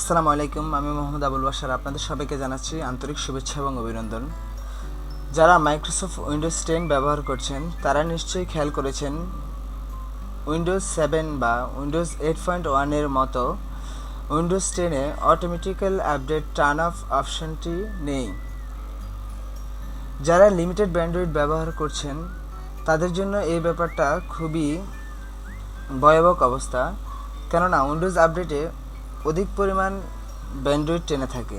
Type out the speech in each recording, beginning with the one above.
আসসালামু আলাইকুম, আমি মোহাম্মদ আবুল বাসার আপনাদের সবাইকে জানাচ্ছি আন্তরিক শুভেচ্ছা এবং অভিনন্দন। যারা মাইক্রোসফট উইন্ডোজ টেন ব্যবহার করছেন, তারা নিশ্চয়ই খেয়াল করেছেন, উইন্ডোজ সেভেন বা উইন্ডোজ এইট পয়েন্ট ওয়ানের মতো উইন্ডোজ টেনে অটোমেটিক্যাল আপডেট টার্ন অফ অপশনটি নেই। যারা লিমিটেড ব্যান্ডউইড ব্যবহার করছেন, তাদের জন্য এই ব্যাপারটা খুবই ভয়াবহ অবস্থা। কেননা উইন্ডোজ আপডেটে অধিক পরিমাণ ব্যান্ডউইড টেনে থাকে।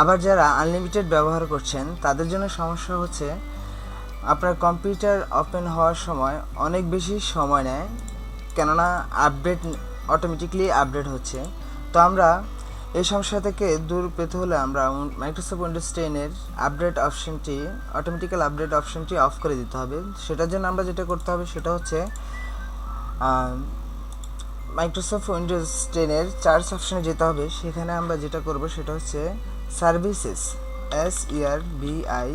আবার যারা আনলিমিটেড ব্যবহার করছেন, তাদের জন্য সমস্যা হচ্ছে, আপনার কম্পিউটার ওপেন হওয়ার সময় অনেক বেশি সময় নেয়, কেননা আপডেট অটোমেটিকলি আপডেট হচ্ছে। তো আমরা এই সমস্যা থেকে দূর পেতে হলে আমরা মাইক্রোসফট উইন্ডোজ টেনের আপডেট অপশনটি অটোমেটিক্যাল আপডেট অপশনটি অফ করে দিতে হবে। সেটার জন্য আমরা যেটা করতে হবে, সেটা হচ্ছে মাইক্রোসফট উইন্ডোজ টেনের চার্জ অপশানে যেতে হবে, সেখানে আমরা যেটা করব সেটা হচ্ছে services S E R V I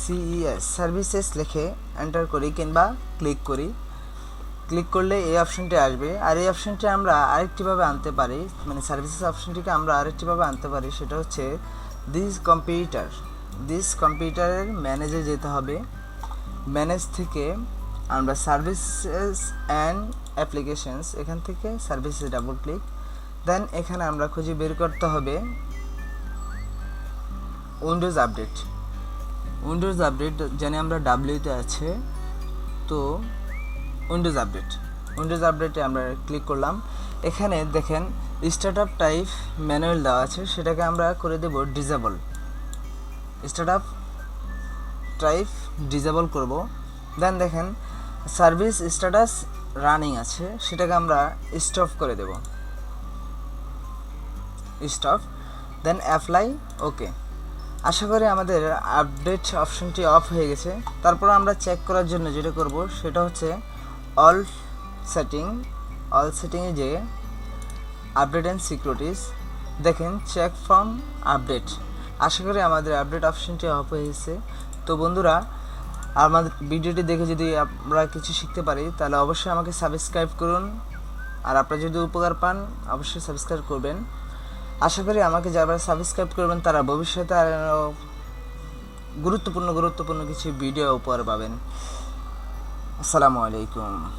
C E S services লিখে এন্টার করি কিংবা ক্লিক করি। ক্লিক করলে এই অপশনটি আসবে। আর এই অপশনটি আমরা আরেকটিভাবে আনতে পারি মানে সার্ভিসেস অপশনটিকে আমরা আরেকটিভাবে আনতে পারি, সেটা হচ্ছে দিস কম্পিউটার দিস কম্পিউটারের ম্যানেজে যেতে হবে। ম্যানেজ থেকে আমরা সার্ভিসেস অ্যান্ড অ্যাপ্লিকেশনস এখান থেকে সার্ভিসেস ডাবল ক্লিক দেন এখানে আমরা খুঁজে বের করতে হবে উইন্ডোজ আপডেট উইন্ডোজ আপডেট জানি আমরা ডাব্লিউতে আছে, তো উইন্ডোজ আপডেট উইন্ডোজ আপডেটে আমরা ক্লিক করলাম। এখানে দেখেন স্টার্ট আপ টাইপ ম্যানুয়াল দেওয়া আছে, সেটাকে আমরা করে দেব disable start up type disable করব। দেন দেখেন সার্ভিস স্ট্যাটাস রানিং আছে, সেটাকে আমরা স্টপ করে দেব। স্টপ দেন অ্যাপ্লাই ওকে আশা করি আমাদের আপডেট অপশনটি অফ হয়ে গেছে। তারপর আমরা চেক করার জন্য যেটা করব, সেটা হচ্ছে অল সেটিং অল সেটিংয়ে যে আপডেট অ্যান্ড সিকিউরিটিস দেখেন চেক ফ্রম আপডেট আশা করি আমাদের আপডেট অপশনটি অফ হয়ে গেছে। তো বন্ধুরা আমাদের ভিডিওটি দেখে যদি আমরা কিছু শিখতে পারি, তাহলে অবশ্যই আমাকে সাবস্ক্রাইব করুন। আর আপনারা যদি উপকার পান, অবশ্যই সাবস্ক্রাইব করবেন। আশা করি আমাকে যারা সাবস্ক্রাইব করবেন, তারা ভবিষ্যতে আর গুরুত্বপূর্ণ গুরুত্বপূর্ণ কিছু ভিডিও উপহার পাবেন। আসসালামু আলাইকুম।